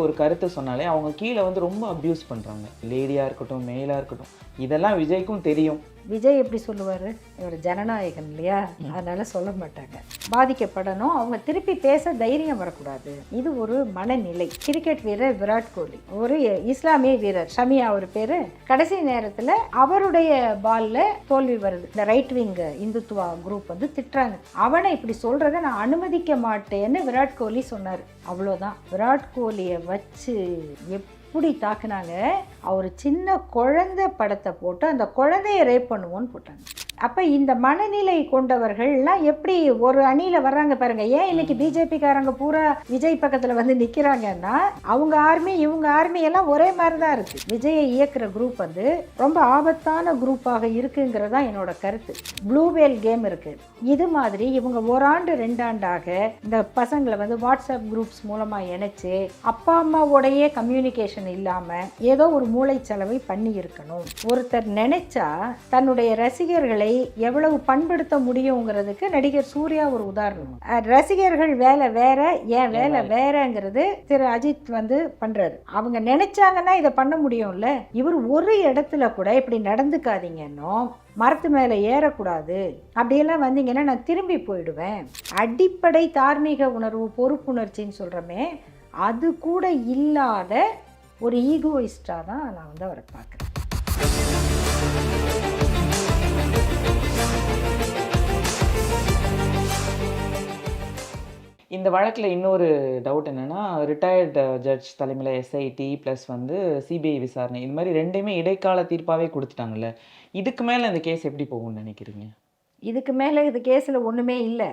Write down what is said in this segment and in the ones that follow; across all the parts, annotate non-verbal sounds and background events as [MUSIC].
ஒரு கருத்து சொன்னாலே அவங்க கீழே வந்து ரொம்ப அப்யூஸ் பண்ணுறாங்க லேடியாக இருக்கட்டும் மேலாக இருக்கட்டும். இதெல்லாம் விஜய்க்கும் தெரியும். விஜய் எப்படி சொல்லுவார்? இவர் ஜனநாயகன் இல்லையா? அதனால் சொல்ல மாட்டாங்க. பாதிக்கப்படணும். அவங்க திருப்பி பேச தைரியம் வரக்கூடாது. இது ஒரு மனநிலை. கிரிக்கெட் வீரர் விராட் கோலி. ஒரு இஸ்லாமிய வீரர் ஷமியா அவர் பேர். கடைசி நேரத்தில் அவருடைய பால்ல தோல்வி வருது. இந்த ரைட் விங் இந்துத்துவா குரூப் வந்து திட்டுறாங்க. அவனை இப்படி சொல்கிறத நான் அனுமதிக்க மாட்டேன்னு விராட் கோலி சொன்னார். அவ்வளோதான் விராட் கோலியை வச்சு எப் எப்படி தாக்குனாங்க. அவர் சின்ன குழந்தை படத்தை போட்டு அந்த குழந்தைய ரேப் பண்ணுவோன்னு போட்டாங்க. அப்போ இந்த மனநிலை கொண்டவர்கள்லாம் எப்படி ஒரு அணியில் வர்றாங்க பாருங்க. ஏன் இன்னைக்கு பிஜேபிக்காரங்க பூரா விஜய் பக்கத்தில் வந்து நிற்கிறாங்கன்னா அவங்க ஆர்மி இவங்க ஆர்மி எல்லாம் ஒரே மாதிரி தான் இருக்கு. விஜயை இயக்குற குரூப் வந்து ரொம்ப ஆபத்தான குரூப்பாக இருக்குங்கிறது தான் என்னோட கருத்து. ப்ளூவேல் கேம் இருக்கு. இது மாதிரி இவங்க ஓராண்டு ரெண்டாண்டாக இந்த பசங்களை வந்து வாட்ஸ்அப் குரூப்ஸ் மூலமாக இணைச்சு அப்பா அம்மாவோடையே கம்யூனிகேஷன் இல்லாமல் ஏதோ ஒரு மூளைச்சலவை பண்ணி இருக்கணும் ஒருத்தர் நினைச்சா தன்னுடைய ரசிகர்களை எவ்வளவு பண்படுத்த முடியுங்கிறதுக்கு நடிகர் சூர்யா ஒரு உதாரணம். ரசிகர்கள் வேலை வேற ஏன் வேலை வேறங்கிறது திரு அஜித் வந்து பண்றாரு. அவங்க நினைச்சாங்கன்னா இதை பண்ண முடியும்ல? இவர் ஒரு இடத்துல கூட இப்படி நடந்துக்காதீங்கன்னோ மரத்து மேலே ஏறக்கூடாது அப்படியெல்லாம் வந்தீங்கன்னா நான் திரும்பி போயிடுவேன். அடிப்படை தார்மீக உணர்வு பொறுப்புணர்ச்சின்னு சொல்கிறோமே அது கூட இல்லாத ஒரு ஈகோயிஸ்டாக தான் நான் வந்து அவரை பார்க்குறேன். இந்த வழக்கில் இன்னொரு டவுட் என்னன்னா ரிட்டையர்டு ஜட்ஜ் தலைமையில் எஸ்ஐடி ப்ளஸ் வந்து சிபிஐ விசாரணை. இது மாதிரி ரெண்டுமே இடைக்கால தீர்ப்பாகவே கொடுத்துட்டாங்கல்ல. இதுக்கு மேலே இந்த கேஸ் எப்படி போகும்னு நினைக்கிறீங்க? இதுக்கு மேலே இது கேஸில் ஒன்றுமே இல்லை.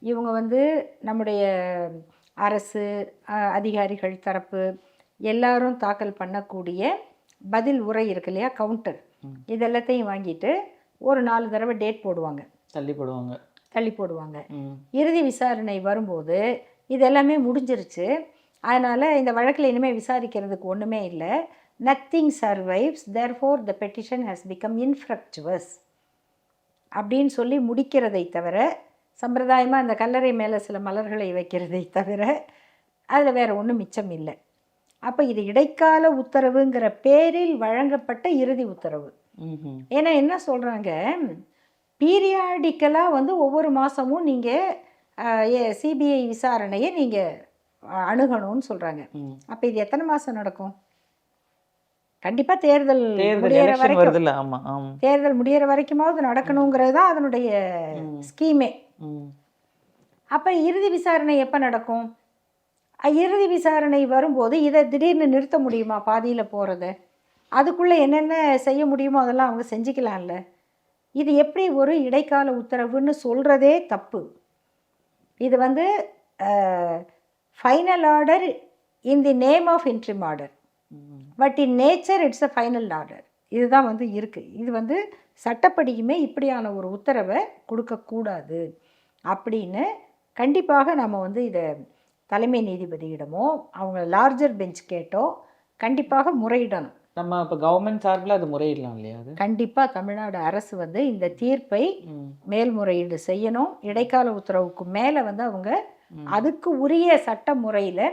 இவங்க வந்து நம்முடைய அரசு அதிகாரிகள் தரப்பு எல்லாரும் தாக்கல் பண்ணக்கூடிய பதில் உரை இருக்கு இல்லையா? கவுண்டர் ம். இது எல்லாத்தையும் வாங்கிட்டு ஒரு நாலு தடவை டேட் போடுவாங்க. தள்ளி போடுவாங்க. தள்ளி போடுவாங்க. இறுதி விசாரணை வரும்போது இது எல்லாமே முடிஞ்சிருச்சு. அதனால் இந்த வழக்கில் இனிமேல் விசாரிக்கிறதுக்கு ஒன்றுமே இல்லை. Nothing survives therefore the petition has become infructuous அப்படின்னு சொல்லி முடிக்கிறதை தவிர சம்பிரதாயமாக அந்த கல்லறை மேலே சில மலர்களை வைக்கிறதை தவிர அதில் வேறு ஒன்றும் மிச்சம் இல்லை. அப்போ இது இடைக்கால உத்தரவுங்கிற பேரில் வழங்கப்பட்ட இறுதி உத்தரவு. ஏன்னா என்ன சொல்கிறாங்க பீரியாடிக்கலாக வந்து ஒவ்வொரு மாதமும் நீங்கள் சிபிஐ விசாரணையை நீங்கள் அணுகணும்னு சொல்கிறாங்க அப்போ இது எத்தனை மாதம் நடக்கும்? கண்டிப்பாக தேர்தல் முடியிற வரைக்கும் தேர்தல் முடியிற வரைக்குமாவது நடக்கணுங்கிறது தான் அதனுடைய. ஸ்கீமே. அப்போ இறுதி விசாரணை எப்போ நடக்கும்? இறுதி விசாரணை வரும்போது இதை திடீர்னு நிறுத்த முடியுமா? பாதியில் போகிறத அதுக்குள்ளே என்னென்ன செய்ய முடியுமோ அதெல்லாம் அவங்க செஞ்சுக்கலாம்ல. இது எப்படி ஒரு இடைக்கால உத்தரவுன்னு சொல்கிறதே தப்பு. இது வந்து final order in the name of interim order but in nature it's a final order இதுதான் வந்து இருக்குது இது வந்து சட்டப்படியுமே இப்படியான ஒரு உத்தரவை கொடுக்கக்கூடாது அப்படின்னு கண்டிப்பாக நம்ம வந்து இதை தலைமை நீதிபதியிடமோ அவங்க லார்ஜர் பெஞ்ச் கேட்டோ கண்டிப்பாக முறையிடணும். நம்ம இப்போ கவர்மெண்ட் சார்பில் அது முறையிடலாம் இல்லையா அது? கண்டிப்பாக தமிழ்நாடு அரசு வந்து இந்த தீர்ப்பை மேல்முறையீடு செய்யணும். இடைக்கால உத்தரவுக்கு மேலே வந்து அவங்க. அதுக்கு உரிய சட்ட முறையில்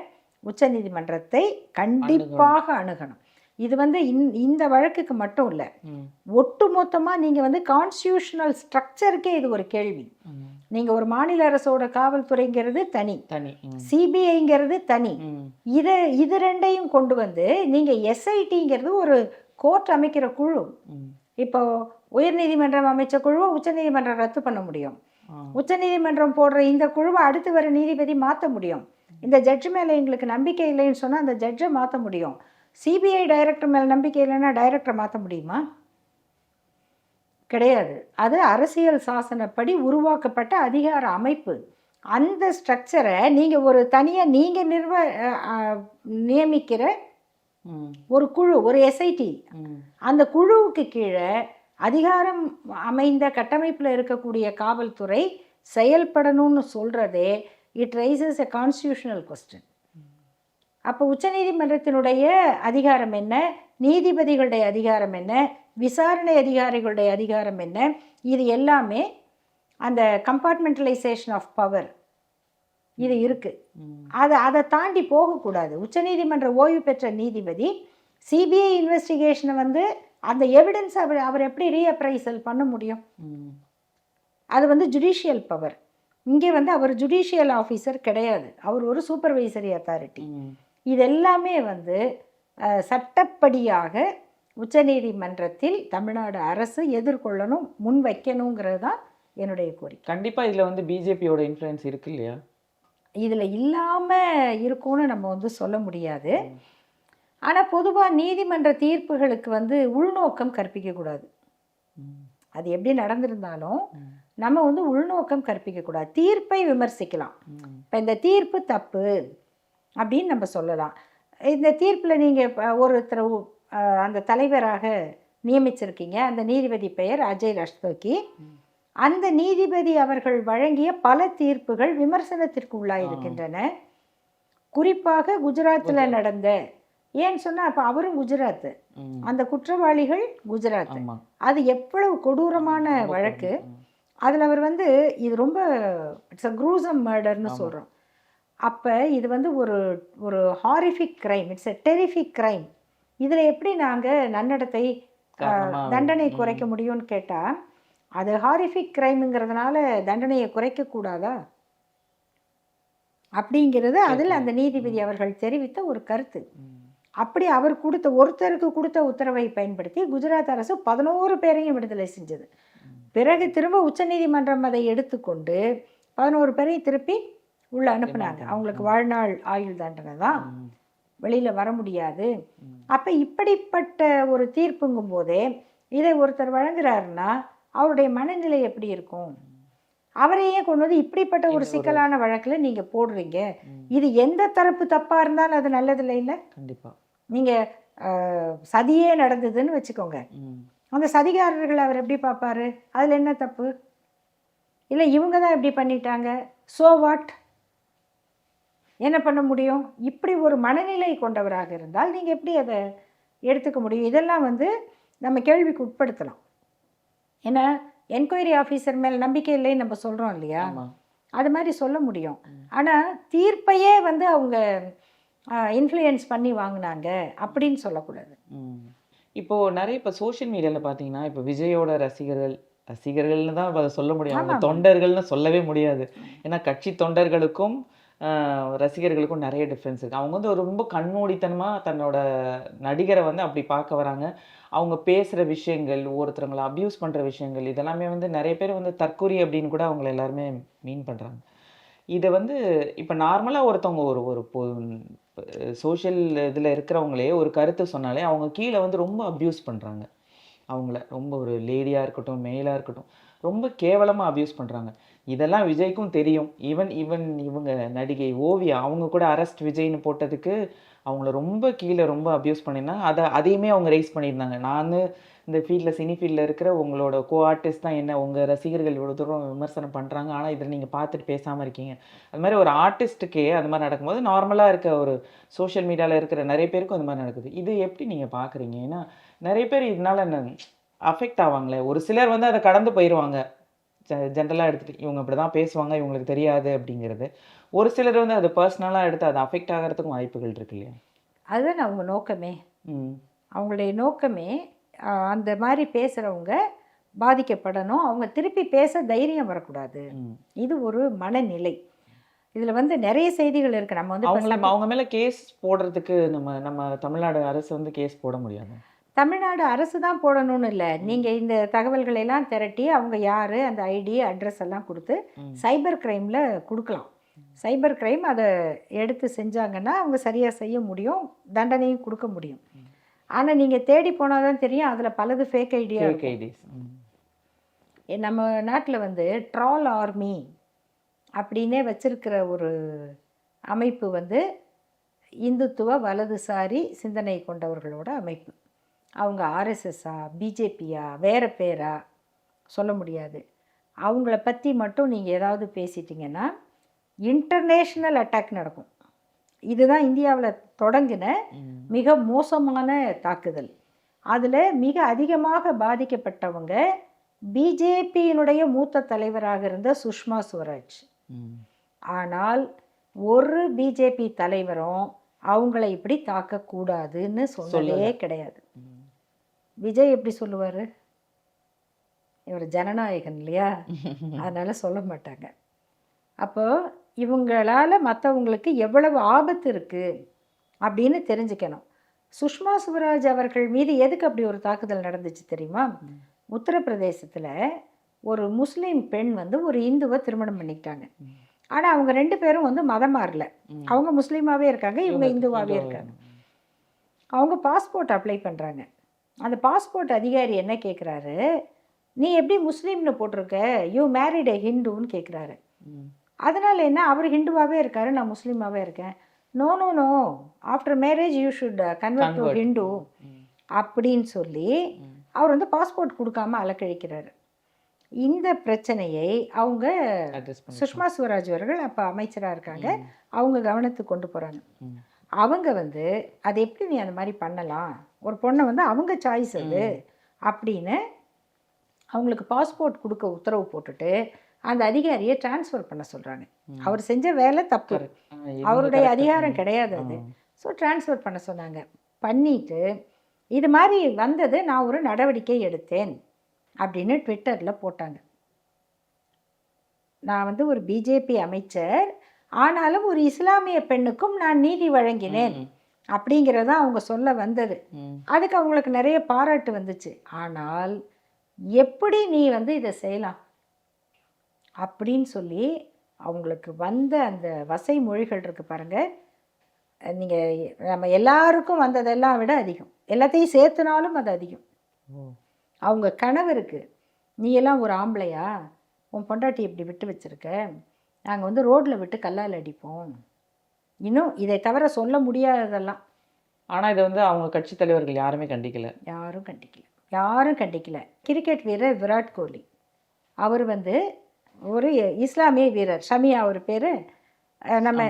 உச்சநீதிமன்றத்தை கண்டிப்பாக அணுகணும். இது வந்து இந் இந்த வழக்குக்கு மட்டும் இல்லை. ஒட்டு மொத்தமாக நீங்கள் வந்து கான்ஸ்டியூஷனல் ஸ்ட்ரக்சருக்கே இது ஒரு கேள்வி. நீங்கள் ஒரு மாநில அரசோட காவல்துறைங்கிறது தனி. தனி. சிபிஐங்கிறது தனி. இதை இது ரெண்டையும் கொண்டு வந்து நீங்கள் எஸ்ஐடிங்கிறது ஒரு கோர்ட் அமைக்கிற குழு. இப்போ உயர்நீதிமன்றம் அமைச்ச குழுவை உச்சநீதிமன்றம் ரத்து பண்ண முடியும். உச்சநீதிமன்றம் போடுற இந்த குழுவை அடுத்து வர நீதிபதி மாற்ற முடியும். இந்த ஜட்ஜு மேலே எங்களுக்கு நம்பிக்கை இல்லைன்னு சொன்னால் அந்த ஜட்ஜை மாற்ற முடியும். சிபிஐ டைரக்டர் மேலே நம்பிக்கை இல்லைன்னா டைரக்டரை மாற்ற முடியுமா? கிடையாது. அது அரசியல் சாசனப்படி உருவாக்கப்பட்ட அதிகார அமைப்பு. அந்த ஸ்ட்ரக்சரை நீங்கள் ஒரு தனியாக நீங்கள் நிர்வ நியமிக்கிற ஒரு குழு ஒரு எஸ்ஐடி அந்த குழுவுக்கு கீழே அதிகாரம் அமைந்த கட்டமைப்பில் இருக்கக்கூடிய காவல்துறை செயல்படணும்னு சொல்கிறதே it raises a constitutional question அப்போ உச்சநீதிமன்றத்தினுடைய அதிகாரம் என்ன? நீதிபதிகளுடைய அதிகாரம் என்ன? விசாரணை அதிகாரிகளுடைய அதிகாரம் என்ன? இது எல்லாமே அந்த கம்பார்ட்மெண்டலைசேஷன் ஆஃப் பவர் இது இருக்கு. ம். அதை அதை தாண்டி போகக்கூடாது. உச்சநீதிமன்ற ஓய்வு பெற்ற நீதிபதி சிபிஐ இன்வெஸ்டிகேஷனை வந்து அந்த எவிடன்ஸ் அவர் அவர் எப்படி ரீஅப்ரைசல் பண்ண முடியும். அது வந்து ஜுடிஷியல் பவர் இங்கே வந்து அவர் ஜுடிஷியல் ஆஃபீஸர் கிடையாது. அவர் ஒரு சூப்பர்வைசரி அத்தாரிட்டி. இது எல்லாமே வந்து சட்டப்படியாக உச்சநீதிமன்றத்தில் தமிழ்நாடு அரசு எதிர்கொள்ளணும் முன் வைக்கணுங்கிறது தான் என்னுடைய கோரிக்கை. கண்டிப்பா இதுல வந்து பிஜேபியோட இன்ஃப்ளூயன்ஸ் இருக்கு இல்லையா? இதில் இல்லாமல் இருக்கும்னு நம்ம வந்து சொல்ல முடியாது. ஆனால் பொதுவாக நீதிமன்ற தீர்ப்புகளுக்கு வந்து உள்நோக்கம் கற்பிக்கக்கூடாது. அது எப்படி நடந்திருந்தாலும். நம்ம வந்து உள்நோக்கம் கற்பிக்கக்கூடாது தீர்ப்பை விமர்சிக்கலாம். இப்போ இந்த தீர்ப்பு தப்பு அப்படின்னு நம்ம சொல்லலாம். இந்த தீர்ப்பில் நீங்கள் ஒருத்தர் அந்த தலைவராக நியமிச்சிருக்கீங்க. அந்த நீதிபதி பெயர் அஜய் ரஸ்தோக்கி அந்த நீதிபதி அவர்கள் வழங்கிய பல தீர்ப்புகள் விமர்சனத்திற்கு உள்ளாயிருக்கின்றன. குறிப்பாக குஜராத்தில் நடந்த ஏன்னு சொன்னால் அப்போ அவரும் குஜராத். அந்த குற்றவாளிகள் குஜராத் அது எவ்வளவு கொடூரமான வழக்கு. அதில் அவர் வந்து இது ரொம்ப இட்ஸ் அ க்ரூசம் மர்டர்னு சொல்கிறோம் அப்போ இது வந்து ஒரு ஒரு horrific crime it's a terrific crime இதில் எப்படி நாங்கள் நன்னடத்தை தண்டனை குறைக்க முடியும்னு கேட்டால் அது ஹாரிஃபிக் கிரைம்ங்கிறதுனால தண்டனையை குறைக்கக்கூடாதா அப்படிங்கிறது அதில் அந்த நீதிபதி அவர்கள் தெரிவித்த ஒரு கருத்து. அப்படி அவர் கொடுத்த ஒருத்தருக்கு கொடுத்த உத்தரவை பயன்படுத்தி குஜராத் அரசு பதினோரு பேரையும் விடுதலை செஞ்சது. பிறகு திரும்ப உச்சநீதிமன்றம் அதை எடுத்துக்கொண்டு பதினோரு பேரையும் திருப்பி உள்ள அனுப்புனாங்க. அவங்களுக்கு வாழ்நாள் ஆயுள் தண்டனை தான். வெளியில வர முடியாது. அப்ப இப்படிப்பட்ட ஒரு தீர்ப்புங்கும் போதே இதை ஒருத்தர் வழங்குறாருன்னா அவருடைய மனநிலை எப்படி இருக்கும்? அவரையே கொண்டு வந்து இப்படிப்பட்ட ஒரு சிக்கலான வழக்குல நீங்க போடுறீங்க. இது எந்த தரப்பு தப்பா இருந்தாலும் அது நல்லதில்லை இல்ல? கண்டிப்பா. நீங்க அஹ், சதியே நடந்ததுன்னு வச்சுக்கோங்க. அந்த சதிகாரர்கள் அவர் எப்படி பார்ப்பாரு? அதில் என்ன தப்பு? இல்லை இவங்க தான் இப்படி பண்ணிட்டாங்க. சோ வாட் என்ன பண்ண முடியும்? இப்படி ஒரு மனநிலை கொண்டவராக இருந்தால் நீங்கள் எப்படி அதை எடுத்துக்க முடியும்? இதெல்லாம் வந்து நம்ம கேள்விக்கு உட்படுத்தலாம். ஏன்னா என்கொயரி ஆஃபீஸர் மேல் நம்பிக்கை இல்லைன்னு நம்ம சொல்கிறோம் இல்லையா? அது மாதிரி சொல்ல முடியும். ஆனால் தீர்ப்பையே வந்து அவங்க இன்ஃப்ளூயன்ஸ் பண்ணி வாங்கினாங்க அப்படின்னு சொல்லக்கூடாது. ம். இப்போ நிறைய இப்போ சோஷியல் மீடியால பார்த்தீங்கன்னா இப்போ விஜயோட ரசிகர்கள் ரசிகர்கள்னு தான் அதை சொல்ல முடியும். அவங்க தொண்டர்கள்னு சொல்லவே முடியாது. ஏன்னா கட்சி தொண்டர்களுக்கும் ரசிகர்களுக்கும் நிறைய டிஃப்ரென்ஸ் இருக்குது அவங்க வந்து ஒரு ரொம்ப கண்மூடித்தனமாக தன்னோட நடிகரை வந்து அப்படி பார்க்க வராங்க. அவங்க பேசுகிற விஷயங்கள் ஒருத்தரங்களை அப்யூஸ் பண்ணுற விஷயங்கள் இதெல்லாமே வந்து நிறைய பேர் வந்து தற்கொலை அப்படின்னு கூட அவங்கள எல்லாருமே மீன் பண்ணுறாங்க இதை வந்து இப்போ நார்மலாக ஒருத்தவங்க ஒரு ஒரு சோஷியல் இதில் இருக்கிறவங்களே ஒரு கருத்து சொன்னாலே அவங்க கீழே வந்து ரொம்ப அப்யூஸ் பண்ணுறாங்க அவங்கள ரொம்ப ஒரு லேடியாக இருக்கட்டும் மேலாக இருக்கட்டும் ரொம்ப கேவலமாக அப்யூஸ் பண்ணுறாங்க இதெல்லாம் விஜய்க்கும் தெரியும். ஈவன் ஈவன் இவங்க நடிகை ஓவியா அவங்க கூட அரெஸ்ட் விஜய்னு போட்டதுக்கு அவங்கள ரொம்ப கீழே ரொம்ப அப்யூஸ் பண்ணியிருந்தாங்க அதை அதையுமே அவங்க ரைஸ் பண்ணியிருந்தாங்க. நான் இந்த ஃபீல்டில் சினி ஃபீல்டில் இருக்கிற உங்களோட கோ ஆர்டிஸ்ட் தான் என்ன உங்கள் ரசிகர்கள் இவ்வளோ தூரம் விமர்சனம் பண்ணுறாங்க ஆனால் இதை நீங்கள் பார்த்துட்டு பேசாமல் இருக்கீங்க. அது மாதிரி ஒரு ஆர்டிஸ்ட்டுக்கே அது மாதிரி நடக்கும்போது நார்மலாக இருக்க ஒரு சோஷியல் மீடியாவில் இருக்கிற நிறைய பேருக்கும் அது மாதிரி நடக்குது. இது எப்படி நீங்கள் பார்க்குறீங்க ஏன்னா நிறைய பேர் இதனால் என்ன அஃபெக்ட் ஆவாங்களே. ஒரு சிலர் வந்து அதை கடந்து போயிடுவாங்க ஜென்ரலாக எடுத்துகிட்டு இவங்க இப்படி தான் பேசுவாங்க இவங்களுக்கு தெரியாது அப்படிங்கிறது. ஒரு சிலர் வந்து அது பர்சனலாக எடுத்து அது அஃபெக்ட் ஆகிறதுக்கும் வாய்ப்புகள் இருக்கு இல்லையா? அதுதான் அவங்க நோக்கமே. அவங்களுடைய நோக்கமே அந்த மாதிரி பேசுகிறவங்க பாதிக்கப்படணும். அவங்க திருப்பி பேச தைரியம் வரக்கூடாது. இது ஒரு மனநிலை. இதில் வந்து நிறைய செய்திகள் இருக்குது நம்ம வந்து இப்ப அவங்கள அவங்க மேலே கேஸ் போடுறதுக்கு நம்ம நம்ம தமிழ்நாடு அரசு வந்து கேஸ் போட முடியாது? தமிழ்நாடு அரசு தான் போடணும்னு இல்லை. நீங்கள் இந்த தகவல்களை எல்லாம் திரட்டி அவங்க யார் அந்த ஐடி அட்ரஸ் எல்லாம் கொடுத்து. சைபர் கிரைமில் கொடுக்கலாம். சைபர் கிரைம் அதை எடுத்து செஞ்சாங்கன்னா அவங்க சரியாக செய்ய முடியும் தண்டனையும் கொடுக்க முடியும். ஆனால் நீங்கள் தேடி போனால் தான் தெரியும் அதில் பலது ஃபேக் ஐடியா ஐடிஸ். நம்ம நாட்டில் வந்து ட்ரால் ஆர்மி அப்படின்னே வச்சிருக்கிற ஒரு அமைப்பு வந்து இந்துத்துவ வலதுசாரி சிந்தனை கொண்டவர்களோட அமைப்பு. அவங்க ஆர்எஸ்எஸ்ஸா பிஜேபியா வேறு பேரா? சொல்ல முடியாது. அவங்கள பற்றி மட்டும் நீங்கள் ஏதாவது பேசிட்டீங்கன்னா இன்டர்நேஷ்னல் அட்டாக் நடக்கும். இதுதான் இந்தியாவில் தொடங்கின மிக மோசமான தாக்குதல். அதில் மிக அதிகமாக பாதிக்கப்பட்டவங்க பிஜேபியினுடைய மூத்த தலைவராக இருந்த சுஷ்மா ஸ்வராஜ் ம். ஆனால் ஒரு பிஜேபி தலைவரும் அவங்கள இப்படி தாக்கக்கூடாதுன்னு சொல்லல. கிடையாது. விஜய் எப்படி சொல்லுவாரு? இவர் ஜனநாயகன் இல்லையா? [LAUGHS] அதனால சொல்ல மாட்டாங்க. அப்போ இவங்களால மற்றவங்களுக்கு எவ்வளவு ஆபத்து இருக்கு அப்படின்னு தெரிஞ்சுக்கணும். சுஷ்மா சுவராஜ் அவர்கள் மீது எதுக்கு அப்படி ஒரு தாக்குதல் நடந்துச்சு தெரியுமா? உத்தரப்பிரதேசத்தில் ஒரு முஸ்லீம் பெண் வந்து ஒரு இந்துவை திருமணம் பண்ணிக்கிட்டாங்க. ஆனால் அவங்க ரெண்டு பேரும் வந்து மதம் மாறல. அவங்க முஸ்லீமாவே இருக்காங்க இவங்க இந்துவாகவே இருக்காங்க. அவங்க பாஸ்போர்ட் அப்ளை பண்ணுறாங்க அந்த பாஸ்போர்ட் அதிகாரி என்ன கேட்குறாரு நீ எப்படி முஸ்லீம்னு போட்டிருக்க? யூ மேரிட் எ ஹிந்துன்னு கேட்குறாரு அதனால என்ன? அவர் ஹிந்துவாகவே இருக்காரு நான் முஸ்லீமாகவே இருக்கேன். No no no after marriage you should convert to. Hindu அப்படின்னு சொல்லி அவர் வந்து பாஸ்போர்ட் கொடுக்காம அலக்கழிக்கிறாரு. இந்த பிரச்சனையை அவங்க சுஷ்மா ஸ்வராஜ் அவர்கள் அப்போ அமைச்சராக இருக்காங்க. அவங்க கவனத்துக்கு கொண்டு போகிறாங்க. அவங்க வந்து அது எப்படி நீ அந்த மாதிரி பண்ணலாம்? ஒரு பொண்ணை வந்து அவங்க சாய்ஸ் அது. அப்படின்னு அவங்களுக்கு பாஸ்போர்ட் கொடுக்க உத்தரவு போட்டுட்டு அந்த அதிகாரியை டிரான்ஸ்ஃபர் பண்ண சொல்கிறாங்க அவர் செஞ்ச வேலை தப்பு. அவருடைய. அதிகாரம் கிடையாது அது. ஸோ டிரான்ஸ்ஃபர் பண்ண சொன்னாங்க. பண்ணிட்டு இது மாதிரி வந்தது நான் ஒரு நடவடிக்கை எடுத்தேன் அப்படின்னு ட்விட்டரில் போட்டாங்க. நான் வந்து ஒரு பிஜேபி அமைச்சர் ஆனாலும் ஒரு இஸ்லாமிய பெண்ணுக்கும் நான் நீதி வழங்கினேன். அப்படிங்கிறத அவங்க சொல்ல வந்தது. அதுக்கு அவங்களுக்கு நிறைய பாராட்டு வந்துச்சு. ஆனால் எப்படி நீ வந்து இதை செய்யலாம்? அப்படின்னு சொல்லி அவங்களுக்கு வந்த அந்த வசை மொழிகள் இருக்கு பாருங்க. நீங்கள் நம்ம எல்லாருக்கும் வந்ததெல்லாம் விட அதிகம். எல்லாத்தையும் சேர்த்துனாலும் அது அதிகம். அவங்க கணவருக்கு நீ எல்லாம் ஒரு ஆம்பளையா? உன் பொண்டாட்டி இப்படி விட்டு வச்சிருக்க. நாங்கள் வந்து ரோட்டில் விட்டு கல்லால் அடிப்போம். இன்னும் இதை தவிர சொல்ல முடியாததெல்லாம். ஆனா இதை வந்து அவங்க கட்சி தலைவர்கள் யாருமே கண்டிக்கல. யாரும் கண்டிக்கல. யாரும் கண்டிக்கல. கிரிக்கெட் வீரர் விராட் கோலி. அவர் வந்து ஒரு இஸ்லாமிய வீரர். ஷமியா அவர் பேர். நம்ம.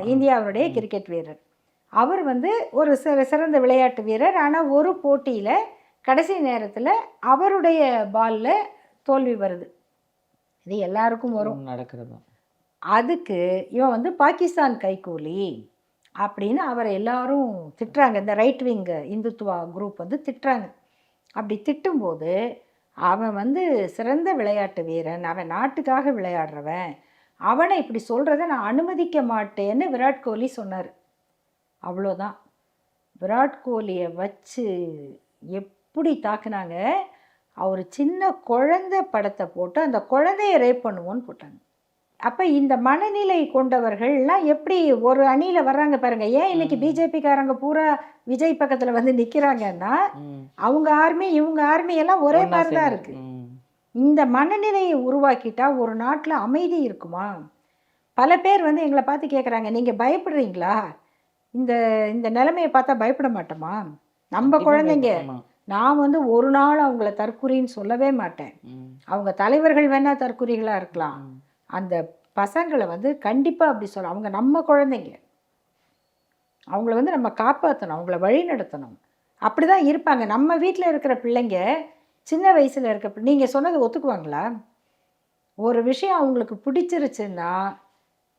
இந்தியாவுடைய கிரிக்கெட் வீரர். அவர் வந்து ஒரு சிற- சிறந்த விளையாட்டு வீரர். ஆனால் ஒரு போட்டியில் கடைசி நேரத்தில் அவருடைய பாலில் தோல்வி வருது. இது எல்லாருக்கும் வரும். நடக்கிறது அதுக்கு இவன் வந்து பாகிஸ்தான் கைகூலி அப்படின்னு அவரை எல்லாரும் திட்டுறாங்க. இந்த ரைட் விங் இந்துத்துவா குரூப் வந்து திட்டுறாங்க. அப்படி திட்டும்போது அவன் வந்து சிறந்த விளையாட்டு வீரன் அவன் நாட்டுக்காக விளையாடுறவன் அவனை இப்படி சொல்கிறத நான் அனுமதிக்க மாட்டேன்னு விராட் கோலி சொன்னார். அவ்வளோதான். விராட் கோலியை வச்சு எப்படி தாக்குனாங்க? அவர் சின்ன குழந்தை படத்தை போட்டு அந்த குழந்தைய ரேப் பண்ணுவோன்னு போட்டாங்க. அப்போ இந்த மனநிலை கொண்டவர்கள்லாம் எப்படி ஒரு அணியில் வர்றாங்க பாருங்க ஏன் இன்னைக்கு பிஜேபிக்காரங்க பூரா விஜய் பக்கத்தில் வந்து நிற்கிறாங்கன்னா. அவங்க ஆர்மி இவங்க ஆர்மி எல்லாம் ஒரே மாதிரி தான். இருக்கு. இந்த மனநிலையை உருவாக்கிட்டா ஒரு நாட்டில் அமைதி இருக்குமா பல பேர் வந்து எங்களை பார்த்து கேட்குறாங்க நீங்கள் பயப்படுறீங்களா இந்த இந்த நிலைமையை பார்த்தா பயப்பட மாட்டோமா நம்ம குழந்தைங்க. நான் வந்து ஒரு நாள் அவங்கள தற்குறின்னு சொல்லவே மாட்டேன். அவங்க தலைவர்கள் வேணால் தற்குறிகளாக இருக்கலாம். அந்த பசங்களை வந்து கண்டிப்பாக அப்படி சொல்ல அவங்க நம்ம குழந்தைங்க. அவங்கள வந்து நம்ம காப்பாற்றணும் அவங்கள வழி நடத்தணும். அப்படி தான் இருப்பாங்க. நம்ம வீட்டில் இருக்கிற பிள்ளைங்க சின்ன வயசில் இருக்க நீங்கள் சொன்னதை ஒத்துக்குவாங்களா? ஒரு விஷயம் அவங்களுக்கு பிடிச்சிருச்சுன்னா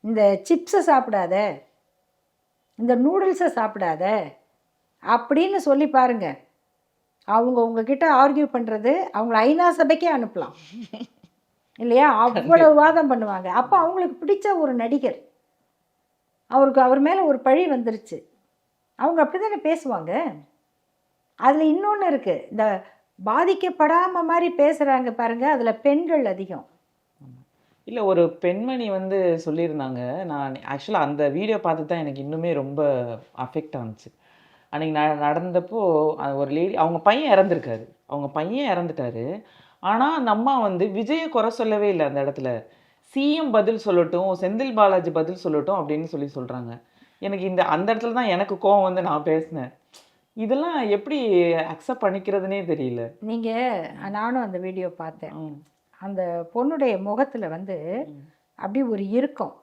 இந்த சிப்ஸை சாப்பிடாத இந்த நூடுல்ஸை சாப்பிடாத அப்படின்னு சொல்லி பாருங்கள் அவங்க உங்ககிட்ட ஆர்கியூ பண்ணுறது அவங்கள ஐநா சபைக்கே அனுப்பலாம். இல்லையா? அவ்வளவு வாதம் பண்ணுவாங்க. அப்போ அவங்களுக்கு பிடிச்ச ஒரு நடிகர். அவருக்கு அவர் மேலே ஒரு பழி வந்துருச்சு. அவங்க அப்படி தானே பேசுவாங்க? அதில் இன்னொன்று இருக்குது இந்த பாதிக்கப்படாம மாதிரி பேசுகிறாங்க பாருங்க. அதில் பெண்கள் அதிகம். இல்ல ஒரு பெண்மணி வந்து சொல்லியிருந்தாங்க. நான் ஆக்சுவலா அந்த வீடியோ பார்த்து தான் எனக்கு இன்னுமே ரொம்ப அஃபெக்ட் ஆனுச்சு அன்னைக்கு ந நடந்தப்போ ஒரு லேடி அவங்க பையன் இறந்துருக்காரு. அவங்க பையன் இறந்துட்டாரு. ஆனா அந்த அம்மா வந்து விஜயை குறை சொல்லவே இல்லை அந்த இடத்துல. சிஎம் பதில் சொல்லட்டும் செந்தில் பாலாஜி பதில் சொல்லட்டும் அப்படின்னு சொல்லி சொல்றாங்க. எனக்கு இந்த அந்த இடத்துல தான் எனக்கு கோவம் வந்து நான் பேசினேன். இதெல்லாம் எப்படி அக்செப்ட் பண்ணிக்கிறதுனே தெரியல. நீங்கள் நானும் அந்த வீடியோ பார்த்தேன். அந்த பொண்ணுடைய முகத்தில் வந்து அப்படி ஒரு இறுக்கம்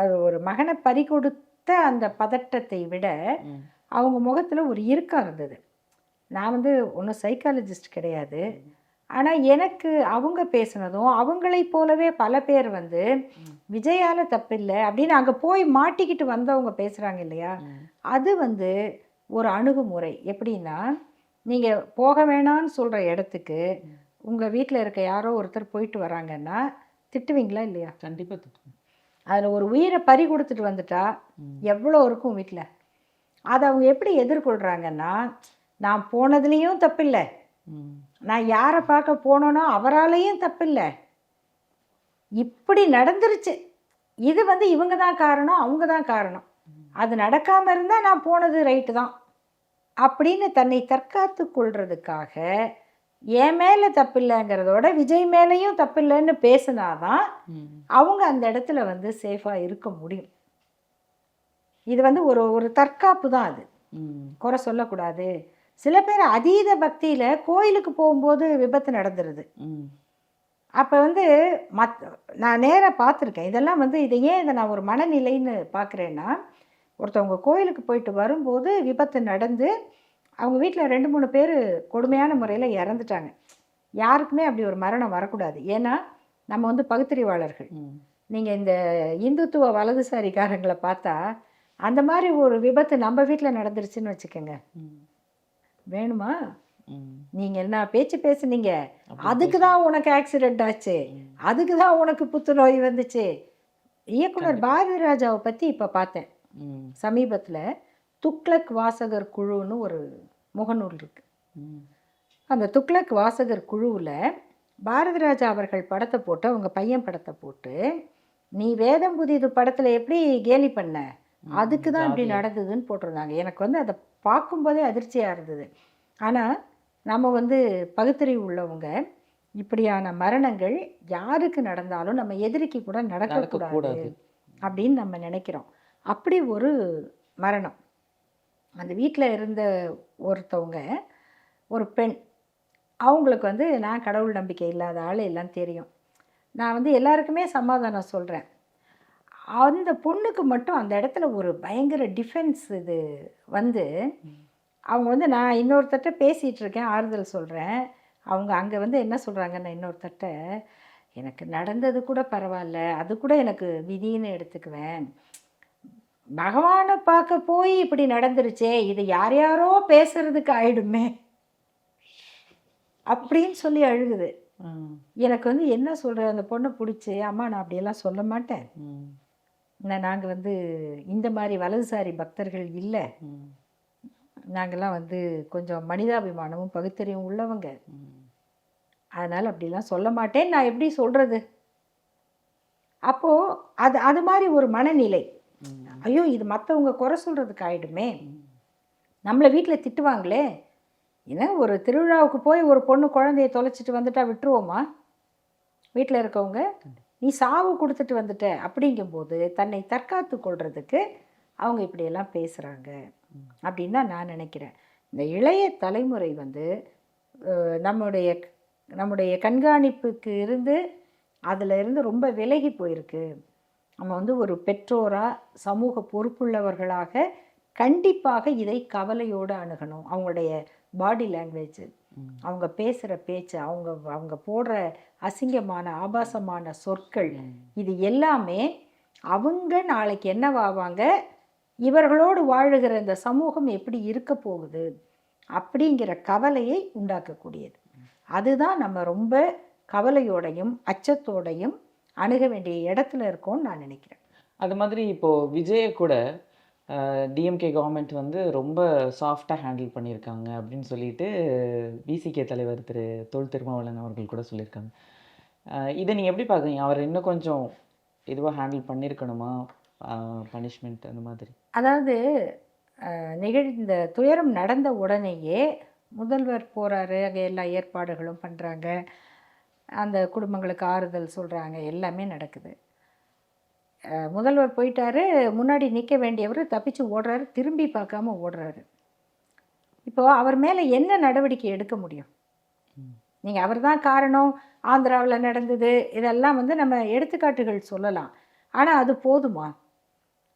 அது ஒரு மகனை பறிகொடுத்த அந்த பதட்டத்தை விட அவங்க முகத்தில் ஒரு இறுக்கம் இருந்தது. நான் வந்து ஒன்றும் சைக்காலஜிஸ்ட் கிடையாது. ஆனால் எனக்கு அவங்க பேசுனதும் அவங்களைப் போலவே பல பேர் வந்து விஜயால தப்பில்லை அப்படின்னு அங்கே போய் மாட்டிக்கிட்டு வந்தவங்க பேசுகிறாங்க இல்லையா? அது வந்து ஒரு அணுகுமுறை. எப்படின்னா நீங்கள் போக வேணாம்னு சொல்கிற இடத்துக்கு உங்கள் வீட்டில் இருக்க யாரோ ஒருத்தர் போயிட்டு வராங்கன்னா திட்டுவீங்களா இல்லையா? கண்டிப்பா திட்டுவேன். அதில் ஒரு உயிரை பறி கொடுத்துட்டு வந்துட்டா. எவ்வளோ இருக்கும் வீட்டில் அதை அவங்க எப்படி எதிர்கொள்கிறாங்கன்னா நான் போனதுலேயும் தப்பில்லை. நான் யாரை பார்க்க போனோனோ அவராலேயும் தப்பில்லை. இப்படி நடந்துருச்சு. இது வந்து இவங்க தான் காரணம் அவங்க தான் காரணம். அது நடக்காமல் இருந்தால் நான் போனது ரைட்டு தான். அப்படின்னு தன்னை தற்காத்து கொள்றதுக்காக என் மேலே தப்பில்லைங்கிறதோட விஜய் மேலேயும் தப்பில்லைன்னு பேசினாதான். அவங்க அந்த இடத்துல வந்து சேஃபாக இருக்க முடியும். இது வந்து ஒரு ஒரு தற்காப்பு தான் அது. குறை சொல்லக்கூடாது. சில பேர் அதீத பக்தியில் கோயிலுக்கு போகும்போது விபத்து நடந்துருது ம். அப்போ வந்து மத் நான் நேராக பார்த்துருக்கேன் இதெல்லாம் வந்து இதை ஏன் இதை நான் ஒரு மனநிலைன்னு பார்க்குறேன்னா ஒருத்தவங்க கோயிலுக்கு போயிட்டு வரும்போது விபத்து நடந்து அவங்க வீட்டில் ரெண்டு மூணு பேர் கொடுமையான முறையில் இறந்துட்டாங்க யாருக்குமே அப்படி ஒரு மரணம் வரக்கூடாது ஏன்னா நம்ம வந்து பகுத்தறிவாளர்கள். நீங்கள் இந்த இந்துத்துவ வலதுசாரிக்காரங்களை பார்த்தா அந்த மாதிரி ஒரு விபத்து நம்ம வீட்டில் நடந்துருச்சுன்னு வச்சுக்கோங்க. வேணுமா? ம். நீங்கள் என்ன பேச்சு பேசுனீங்க? அதுக்கு தான் உனக்கு ஆக்சிடெண்ட் ஆச்சு. அதுக்கு தான் உனக்கு புத்துநோய் வந்துச்சு. இயக்குனர் பாரதி ராஜாவை பற்றி இப்போ பார்த்தேன். சமீபத்தில் துக்ளக் வாசகர் குழுன்னு ஒரு முகநூல் இருக்கு. அந்த துக்ளக் வாசகர் குழுவில் பாரதி ராஜா அவர்கள் படத்தை போட்டு அவங்க பையன் படத்தை போட்டு நீ வேதம் புதிது படத்தில் எப்படி கேலி பண்ண? அதுக்கு தான் இப்படி நடந்ததுன்னு போட்டிருந்தாங்க. எனக்கு வந்து அதை பார்க்கும்போதே அதிர்ச்சியாக இருந்தது. ஆனால் நம்ம வந்து பகுத்தறிவு உள்ளவங்க இப்படியான மரணங்கள் யாருக்கு நடந்தாலும் நம்ம எதிரிக்கு கூட நடக்கக்கூடாது. அப்படின்னு நம்ம நினைக்கிறோம். அப்படி ஒரு மரணம். அந்த வீட்டில் இருந்த ஒருத்தவங்க ஒரு பெண். அவங்களுக்கு வந்து நான் கடவுள் நம்பிக்கை இல்லாத ஆள் எல்லாம் தெரியும். நான் வந்து எல்லாருக்குமே சமாதானம் சொல்கிறேன் அந்த பொண்ணுக்கு மட்டும் அந்த இடத்துல ஒரு பயங்கர டிஃபென்ஸ் இது வந்து அவங்க வந்து நான் இன்னொருத்தட்ட பேசிகிட்டு இருக்கேன் ஆறுதல் சொல்கிறேன் அவங்க அங்கே வந்து என்ன சொல்கிறாங்கன்னா இன்னொருத்தட்ட எனக்கு நடந்தது கூட பரவாயில்ல அது கூட எனக்கு விதின்னு எடுத்துக்குவேன். பகவானை பார்க்க போய் இப்படி நடந்துருச்சே இது யார் யாரோ பேசுறதுக்கு ஆயிடுமே. அப்படின்னு சொல்லி அழுகுது. எனக்கு வந்து என்ன சொல்கிற அந்த பொண்ணை பிடிச்சி அம்மா நான் அப்படியெல்லாம் சொல்ல மாட்டேன். நாங்கள் வந்து இந்த மாதிரி வலதுசாரி பக்தர்கள் இல்லை. நாங்கள்லாம் வந்து கொஞ்சம் மனிதாபிமானமும் பகுத்தறிவும் உள்ளவங்க. அதனால் அப்படிலாம் சொல்ல மாட்டேன். நான் எப்படி சொல்கிறது அப்போது அது அது மாதிரி ஒரு மனநிலை. ஐயோ இது மற்றவங்க குறை சொல்கிறதுக்கு ஆகிடுமே நம்மளை வீட்டில் திட்டுவாங்களே. ஏன்னா ஒரு திருவிழாவுக்கு போய் ஒரு பொண்ணு குழந்தைய தொலைச்சிட்டு வந்துட்டா விட்டுருவோமா? வீட்டில் இருக்கவங்க. நீ சாவு கொடுத்துட்டு வந்துட்ட அப்படிங்கும்போது தன்னை தற்காத்து கொள்றதுக்கு அவங்க இப்படியெல்லாம் பேசுகிறாங்க அப்படின்னு தான் நான் நினைக்கிறேன். இந்த இளைய தலைமுறை வந்து நம்முடைய நம்முடைய கண்காணிப்புக்கு இருந்து அதில் இருந்து ரொம்ப விலகி போயிருக்கு. நம்ம வந்து ஒரு பெற்றோராக சமூக பொறுப்புள்ளவர்களாக கண்டிப்பாக இதை கவலையோடு அணுகணும். அவங்களுடைய பாடி லாங்குவேஜ். அவங்க பேசுகிற பேச்சு அவங்க அவங்க போடுற அசிங்கமான ஆபாசமான சொற்கள். இது எல்லாமே அவங்க நாளைக்கு என்னவாவாங்க? இவர்களோடு வாழுகிற இந்த சமூகம் எப்படி இருக்க போகுது? அப்படிங்கிற கவலையை உண்டாக்கக்கூடியது. அதுதான் நம்ம ரொம்ப கவலையோடையும் அச்சத்தோடையும் அணுக வேண்டிய இடத்துல இருக்கோம்னு நான் நினைக்கிறேன். அது மாதிரி இப்போ விஜயை கூட டிஎம்கே கவர்மெண்ட் வந்து ரொம்ப சாஃப்டாக ஹேண்டில் பண்ணியிருக்காங்க அப்படின்னு சொல்லிட்டு விசிகே தலைவர் திரு தொல் திருமாவளவன் அவர்கள் கூட சொல்லியிருக்காங்க. இதை நீங்கள் எப்படி பார்க்குறீங்க அவர் இன்னும் கொஞ்சம் இதுவாக ஹேண்டில் பண்ணியிருக்கணுமா பனிஷ்மெண்ட் அந்த மாதிரி. அதாவது நிகழ் இந்த துயரம் நடந்த உடனேயே முதல்வர் போகிறாரு அங்கே எல்லா ஏற்பாடுகளும் பண்ணுறாங்க அந்த குடும்பங்களுக்கு ஆறுதல் சொல்கிறாங்க எல்லாமே நடக்குது. முதல்வர் போயிட்டாரு. முன்னாடி நிற்க வேண்டியவர் தப்பிச்சு ஓடுறாரு. திரும்பி பார்க்காம ஓடுறாரு. இப்போ அவர் மேலே என்ன நடவடிக்கை எடுக்க முடியும்? நீங்கள் அவர் தான் காரணம். ஆந்திராவில் நடந்தது. இதெல்லாம் வந்து நம்ம எடுத்துக்காட்டுகள் சொல்லலாம். ஆனால் அது போதுமா?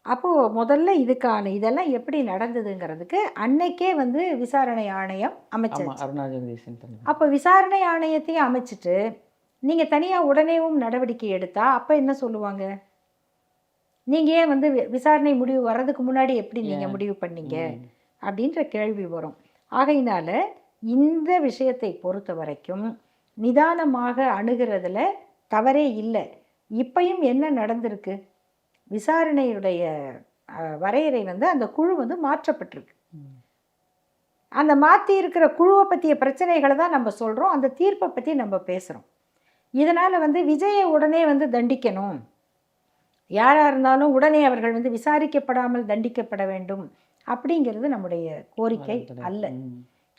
அப்போது முதல்ல இதுக்கான இதெல்லாம் எப்படி நடந்ததுங்கிறதுக்கு அன்னைக்கே வந்து விசாரணை ஆணையம் தலைமை. அப்போ விசாரணை ஆணையத்தையும் அமைச்சிட்டு நீங்கள் தனியாக உடனேவும் நடவடிக்கை எடுத்தா அப்போ என்ன சொல்லுவாங்க? நீங்கள் ஏன் வந்து வி- விசாரணை முடிவு வர்றதுக்கு முன்னாடி எப்படி நீங்கள்? முடிவு பண்ணீங்க. அப்படின்ற கேள்வி வரும். ஆகையினால இந்த விஷயத்தை பொறுத்த வரைக்கும் நிதானமாக அணுகிறதுல தவறே இல்லை. இப்பயும் என்ன நடந்திருக்கு? விசாரணையுடைய வரையறை வந்து அந்த குழு வந்து மாற்றப்பட்டிருக்கு. அந்த மாற்றி இருக்கிற குழுவை பற்றிய பிரச்சனைகளை தான் நம்ம சொல்கிறோம் அந்த தீர்ப்பை பற்றி நம்ம பேசுகிறோம் இதனால் வந்து விஜயை உடனே வந்து தண்டிக்கணும். யாராக இருந்தாலும் உடனே அவர்கள் வந்து விசாரிக்கப்படாமல் தண்டிக்கப்பட வேண்டும் அப்படிங்கிறது நம்முடைய கோரிக்கை அல்ல.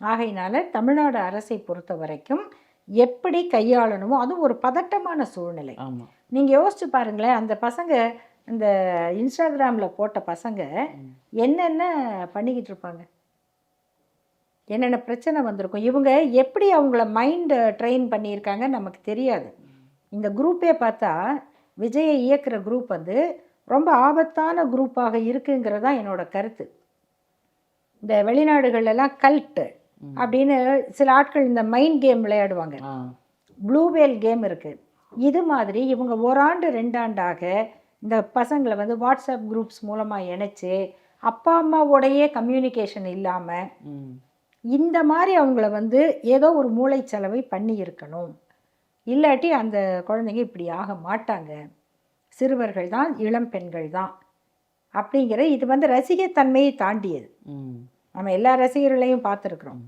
ஆகையினால தமிழ்நாடு அரசை பொறுத்த வரைக்கும் எப்படி கையாளணுமோ அதுவும் ஒரு பதட்டமான சூழ்நிலை. நீங்கள் யோசிச்சு பாருங்களேன் அந்த பசங்க இந்த இன்ஸ்டாகிராமில் போட்ட பசங்க. என்னென்ன பண்ணிக்கிட்டு இருப்பாங்க? என்னென்ன பிரச்சனை வந்திருக்கும்? இவங்க எப்படி அவங்கள மைண்ட் ட்ரெயின் பண்ணியிருக்காங்க நமக்கு தெரியாது. இந்த குரூப்பே பார்த்தா விஜயை இயக்குற குரூப் வந்து ரொம்ப ஆபத்தான குரூப்பாக இருக்குங்கிறது தான் என்னோட கருத்து. இந்த வெளிநாடுகள்லாம் கல்ட்டு. அப்படின்னு சில ஆட்கள் இந்த மைண்ட் கேம் விளையாடுவாங்க. ப்ளூவேல் கேம் இருக்குது இது மாதிரி இவங்க ஓராண்டு ரெண்டாண்டாக இந்த பசங்களை வந்து வாட்ஸ்அப் குரூப்ஸ் மூலமாக இணைச்சு அப்பா அம்மாவோடையே கம்யூனிகேஷன் இல்லாமல். இந்த மாதிரி அவங்கள வந்து ஏதோ ஒரு மூளைச்சலவை பண்ணி இருக்கணும் இல்லாட்டி அந்த குழந்தைங்க இப்படி ஆக மாட்டாங்க. சிறுவர்கள் தான் இளம் பெண்கள் தான். அப்படிங்கிற இது வந்து ரசிகத்தன்மையை தாண்டியது. நம்ம எல்லா ரசிகர்களையும் பார்த்துருக்குறோம்.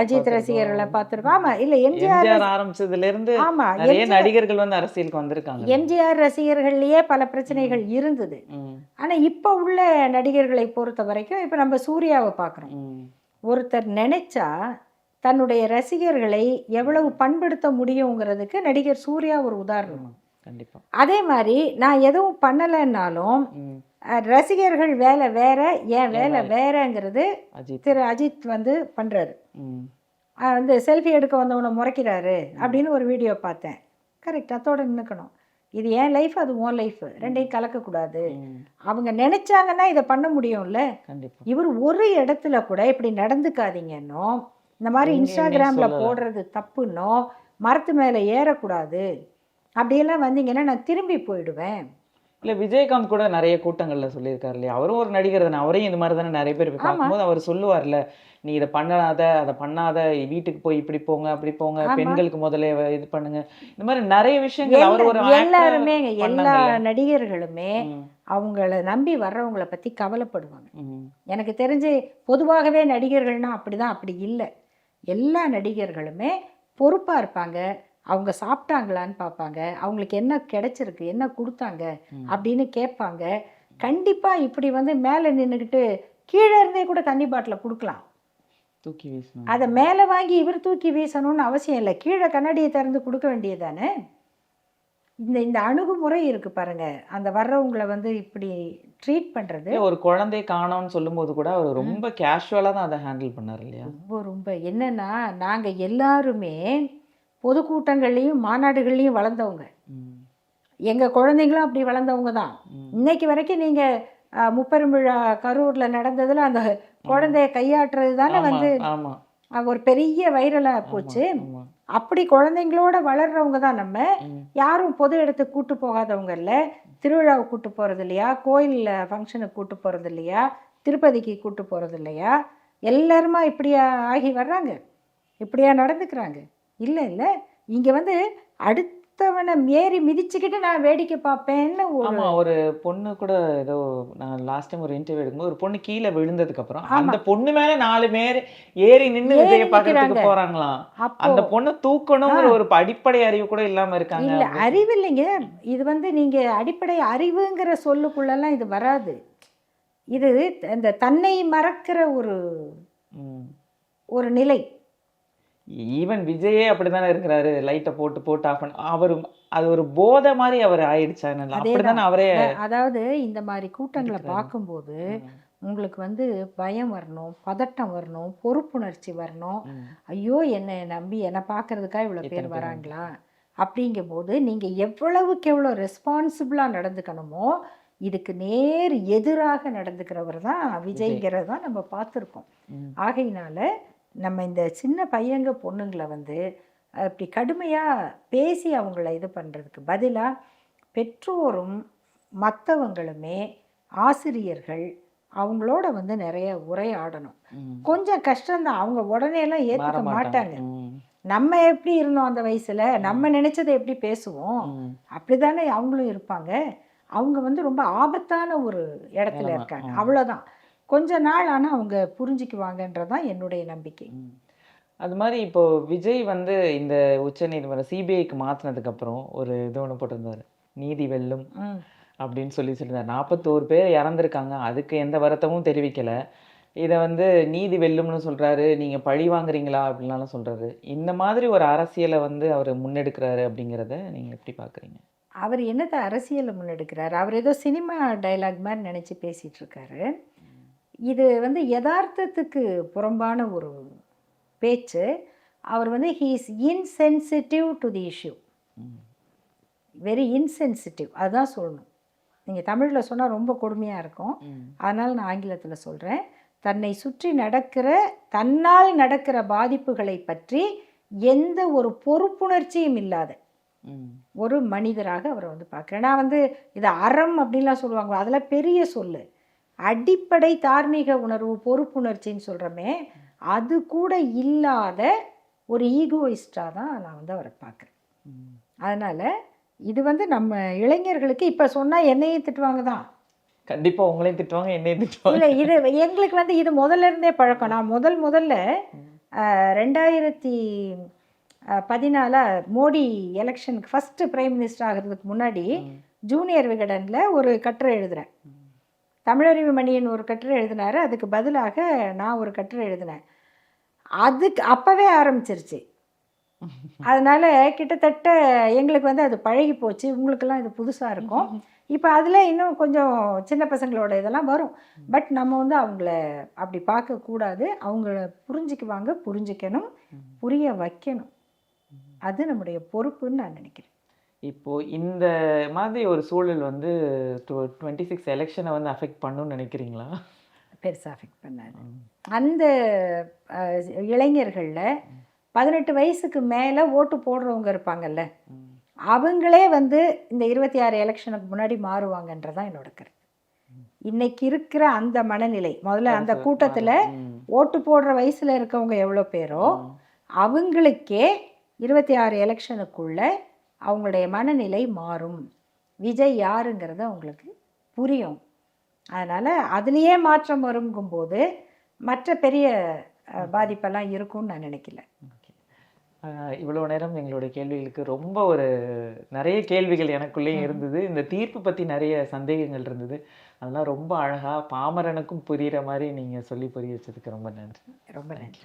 அஜித் ரசிகர்களை பார்த்துருக்கோம். ஆமாம் இல்லை எம்ஜிஆர் ஆரம்பிச்சதுல இருந்து ஆமா நடிகர்கள் வந்து அரசியலுக்கு வந்திருக்காங்க. எம்ஜிஆர் ரசிகர்கள்லயே பல பிரச்சனைகள் இருந்தது. ஆனா இப்போ உள்ள நடிகர்களை பொறுத்த வரைக்கும் இப்போ நம்ம சூர்யாவை பார்க்குறோம். ம். ஒருத்தர் நினைச்சா தன்னுடைய ரசிகர்களை எவ்வளவு பண்படுத்த முடியுங்கிறதுக்கு நடிகர் சூர்யா ஒரு உதாரணம். ஆமா, கண்டிப்பா. அதே மாதிரி நான் எதுவும் பண்ணலைன்னாலும் ரசிகர்கள் வேலை வேற ஏன் வேலை வேறங்கிறது திரு அஜித் வந்து. அஹ், வந்து செல்ஃபி எடுக்க வந்தவனை முறைக்கிறாரு அப்படின்னு ஒரு வீடியோ பார்த்தேன். கரெக்ட் அதோட நின்றுக்கணும் இது என் லைஃப் அது உன் லைஃப். ரெண்டையும் கலக்கக்கூடாது. அவங்க நினைச்சாங்கன்னா இதை பண்ண முடியும்ல? இவர் ஒரு இடத்துல கூட இப்படி நடந்துக்காதீங்கன்னோ இந்த மாதிரி இன்ஸ்டாகிராமில். போடுறது தப்புன்னோ மரத்து மேலே ஏறக்கூடாது. அப்படியெல்லாம் வந்தீங்கன்னா நான் திரும்பி போயிடுவேன். இல்ல விஜயகாந்த் கூட நிறைய கூட்டங்கள்ல சொல்லியிருக்காரு இல்லையா? அவரும் ஒரு நடிகர் தானே. அவரையும் இந்த மாதிரி தானே நிறைய பேர் போய். பார்க்கும்போது அவர் சொல்லுவார்ல நீ இதை பண்ணாத அதை பண்ணாத வீட்டுக்கு போய் இப்படி போங்க அப்படி போங்க. பெண்களுக்கு முதல்ல இது பண்ணுங்க. இந்த மாதிரி நிறைய விஷயங்கள் அவர் ஒரு எல்லாருமே எல்லா. நடிகர்களுமே அவங்கள நம்பி வர்றவங்கள பற்றி கவலைப்படுவாங்க. எனக்கு தெரிஞ்சு பொதுவாகவே நடிகர்கள்னா அப்படிதான். அப்படி இல்லை. எல்லா நடிகர்களுமே பொறுப்பாக இருப்பாங்க. அவங்க சாப்பிட்டாங்களான்னு பார்ப்பாங்க. அவங்களுக்கு என்ன கிடைச்சிருக்கு என்ன கொடுத்தாங்க. அப்படின்னு கேட்பாங்க. கண்டிப்பாக இப்படி வந்து மேலே நின்றுக்கிட்டு கீழே இருந்தே கூட தண்ணி பாட்டிலை கொடுக்கலாம். தூக்கி வீசணும். அதை மேலே வாங்கி இவர் தூக்கி வீசணும்னு அவசியம் இல்லை. கீழே கண்ணாடியை திறந்து கொடுக்க வேண்டியதானே இந்த இந்த அணுகுமுறை இருக்கு பாருங்க. அந்த வர்றவங்களை வந்து இப்படி ட்ரீட் பண்ணுறது இல்ல, ஒரு குழந்தை காணோம்னு சொல்லும்போது கூட அவர் ரொம்ப கேஷுவலா தான் அதை ஹேண்டில் பண்ணாரு இல்லையா? ரொம்ப ரொம்ப. என்னன்னா நாங்கள் எல்லாருமே பொதுக்கூட்டங்கள்லையும் மாநாடுகள்லையும் வளர்ந்தவங்க. எங்கள் குழந்தைங்களும் அப்படி வளர்ந்தவங்க தான். இன்னைக்கு வரைக்கும் நீங்கள் முப்பெரும் விழா கரூரில் நடந்ததில் அந்த குழந்தைய கையாட்டுறது தானே வந்து ஒரு பெரிய வைரலாக போச்சு. அப்படி குழந்தைங்களோட வளர்றவங்க தான் நம்ம. யாரும் பொது இடத்துக்கு கூட்டு போகாதவங்க இல்லை. திருவிழாவுக்கு கூட்டு போகிறது இல்லையா? கோயிலில் ஃபங்க்ஷனுக்கு கூட்டு போகிறது இல்லையா? திருப்பதிக்கு கூட்டு போகிறது இல்லையா? எல்லாருமா இப்படியா ஆகி வர்றாங்க. இப்படியா நடந்துக்கிறாங்க. இல்லை இல்லை. இங்கே வந்து அடுத்தவனை ஏறி மிதிச்சுக்கிட்டு நான் வேடிக்கை பார்ப்பேன்னு ஒரு ஆமா ஒரு பொண்ணு கூட ஏதோ நான் லாஸ்ட் டைம் ஒரு இன்டர்வியூ எடுக்கும்போது ஒரு பொண்ணு கீழே விழுந்ததுக்கு அப்புறம் ஆமா. அந்த பொண்ணு மேல நாலு பேர் ஏறி நின்னு ஏறி விஜய. போறாங்களாம். அப்போ அந்த பொண்ணு தூக்கணுங்கிற ஒரு அடிப்படை அறிவு கூட இல்லாம இருக்காங்க. இல்லை அறிவு இல்லைங்க. இது வந்து நீங்கள் அடிப்படை அறிவுங்கிற சொல்லுக்குள்ளெல்லாம் இது வராது. இது இந்த தன்னை மறக்கிற ஒரு ஒரு நிலை. ஈவன் விஜயே அப்படித்தானே இருக்கிறாரு? லைட்டை போட்டு போட்டு ஆஃப் பண்ண அவர் அது ஒரு போதை மாதிரி அவர் ஆயிடுச்சா என்னன்னு அப்படிதானே அவரே அதாவது இந்த மாதிரி கூட்டங்களை. பார்க்கும்போது உங்களுக்கு வந்து பயம் வரணும் பதட்டம் வரணும் பொறுப்புணர்ச்சி வரணும். ஐயோ என்னை நம்பி என்னை பார்க்கறதுக்காக இவ்வளோ பேர் வராங்களா? அப்படிங்கும்போது நீங்கள் எவ்வளவுக்கு எவ்வளோ ரெஸ்பான்சிபிளாக நடந்துக்கணுமோ இதுக்கு நேர் எதிராக நடந்துக்கிறவர் தான் விஜய்ங்கிறத தான் நம்ம பார்த்துருக்கோம். ஆகையினால நம்ம இந்த சின்ன பையங்க பொண்ணுங்களை வந்து அப்படி கடுமையாக பேசி அவங்கள இது பண்ணுறதுக்கு பதிலாக பெற்றோரும் மற்றவங்களுமே ஆசிரியர்கள் அவங்களோட வந்து நிறைய உரையாடணும். கொஞ்சம் கஷ்டம்தான். அவங்க உடனே எல்லாம் ஏற்றுக்க மாட்டாங்க. நம்ம எப்படி இருந்தோம் அந்த வயசுல? நம்ம நினைச்சதை எப்படி பேசுவோம்? ம். அப்படிதானே அவங்களும் இருப்பாங்க. அவங்க வந்து ரொம்ப ஆபத்தான ஒரு இடத்துல இருக்காங்க. அவ்வளோதான் கொஞ்ச நாள் ஆனால் அவங்க புரிஞ்சுக்குவாங்கன்றதான் என்னுடைய நம்பிக்கை. அது மாதிரி இப்போ விஜய் வந்து இந்த உச்ச நீதிமன்றம் சிபிஐக்கு மாத்தினதுக்கு அப்புறம் ஒரு இது ஒன்று போட்டிருந்தாரு. நீதி வெல்லும் அப்படின்னு சொல்லி சொல்லியிருந்தார். நாற்பத்தோரு பேர் இறந்துருக்காங்க. அதுக்கு எந்த வருத்தமும் தெரிவிக்கல. இதை வந்து நீதி வெல்லும்னு சொல்றாரு. நீங்க பழி வாங்குறீங்களா அப்படின்லாம் சொல்றாரு. இந்த மாதிரி ஒரு அரசியலை வந்து அவர் முன்னெடுக்கிறாரு அப்படிங்கிறத நீங்க எப்படி பாக்குறீங்க? அவர் என்னத்தை அரசியலை முன்னெடுக்கிறார்? அவர் ஏதோ சினிமா டைலாக் மாதிரி நினச்சி பேசிகிட்டு இருக்காரு. இது வந்து யதார்த்தத்துக்கு புறம்பான ஒரு பேச்சு. அவர் வந்து he is insensitive to the issue. Very insensitive அதுதான் சொல்லணும். நீங்கள் தமிழில் சொன்னால் ரொம்ப கொடுமையாக இருக்கும். அதனால் நான் ஆங்கிலத்தில் சொல்கிறேன் தன்னை சுற்றி நடக்கிற தன்னால் நடக்கிற பாதிப்புகளை பற்றி எந்த ஒரு பொறுப்புணர்ச்சியும் இல்லாத. ஒரு மனிதராக அவரை வந்து பார்க்குறேன். நான் வந்து இது அறம் அப்படின்லாம் சொல்லுவாங்க அதெல்லாம் பெரிய சொல்லு. அடிப்படை தார்மீக உணர்வு பொறுப்புணர்ச்சின்னு சொல்கிறோமே அது கூட இல்லாத ஒரு ஈகோயிஸ்டாக தான் நான் வந்து அவரை பார்க்குறேன். அதனால் இது வந்து நம்ம இளைஞர்களுக்கு இப்போ சொன்னால் என்னையும் திட்டுவாங்க தான். கண்டிப்பா உங்களையும் திட்டுவாங்க என்னையும் திட்டுவாங்க. இல்லை இது எங்களுக்கு வந்து இது முதல்ல இருந்தே பழக்கம். நான் முதல் முதல்ல ரெண்டாயிரத்தி பதினாலா மோடி எலெக்ஷனுக்கு ஃபஸ்ட்டு பிரைம் மினிஸ்டர் ஆகிறதுக்கு முன்னாடி ஜூனியர் விகடனில் ஒரு கட்டுரை எழுதுறேன். தமிழறிவு மணியன் ஒரு கட்டுரை எழுதினாரு. அதுக்கு பதிலாக நான் ஒரு கட்டுரை எழுதினேன். அதுக்கு அப்போவே ஆரம்பிச்சிருச்சு. அதனால் கிட்டத்தட்ட எங்களுக்கு வந்து அது பழகி போச்சு. உங்களுக்கெல்லாம் இது புதுசாக இருக்கும். இப்போ அதில் இன்னும் கொஞ்சம் சின்ன பசங்களோட இதெல்லாம் வரும். பட் நம்ம வந்து அவங்கள அப்படி பார்க்கக்கூடாது அவங்கள புரிஞ்சுக்குவாங்க புரிஞ்சுக்கணும் புரிய வைக்கணும். அது நம்முடைய பொறுப்புன்னு நான் நினைக்கிறேன். இப்போ இந்த மாதிரி ஒரு சூழல் வந்து டுவெண்ட்டி சிக்ஸ் எலெக்ஷனை வந்து அஃபெக்ட் பண்ணுன்னு நினைக்கிறீங்களா? பெருசாக அஃபெக்ட் பண்ணாது. அந்த இளைஞர்களில் பதினெட்டு வயசுக்கு மேலே ஓட்டு போடுறவங்க இருப்பாங்கல்ல. அவங்களே வந்து இந்த இருபத்தி ஆறு எலெக்ஷனுக்கு முன்னாடி மாறுவாங்கன்றதான் என்னோட கருத்து. இன்னைக்கு இருக்கிற அந்த மனநிலை முதல்ல அந்த கூட்டத்தில். ஓட்டு போடுற வயசில் இருக்கவங்க எவ்வளோ பேரோ அவங்களுக்கே இருபத்தி ஆறு எலெக்ஷனுக்குள்ள அவங்களுடைய மனநிலை மாறும். விஜய் யாருங்கிறது அவங்களுக்கு புரியும். அதனால் அதுலேயே மாற்றம் வருங்கும்போது மற்ற பெரிய பாதிப்பெல்லாம் இருக்கும்னு நான் நினைக்கல. இவ்வளவு நேரம் எங்களுடைய கேள்விகளுக்கு ரொம்ப ஒரு நிறைய கேள்விகள் எனக்குள்ளேயும் இருந்தது. இந்த தீர்ப்பு பத்தி நிறைய சந்தேகங்கள் இருந்தது. அதெல்லாம் ரொம்ப அழகா பாமரனுக்கும் புரியுற மாதிரி நீங்க சொல்லி புரிய வச்சதுக்கு ரொம்ப நன்றி. ரொம்ப நன்றி.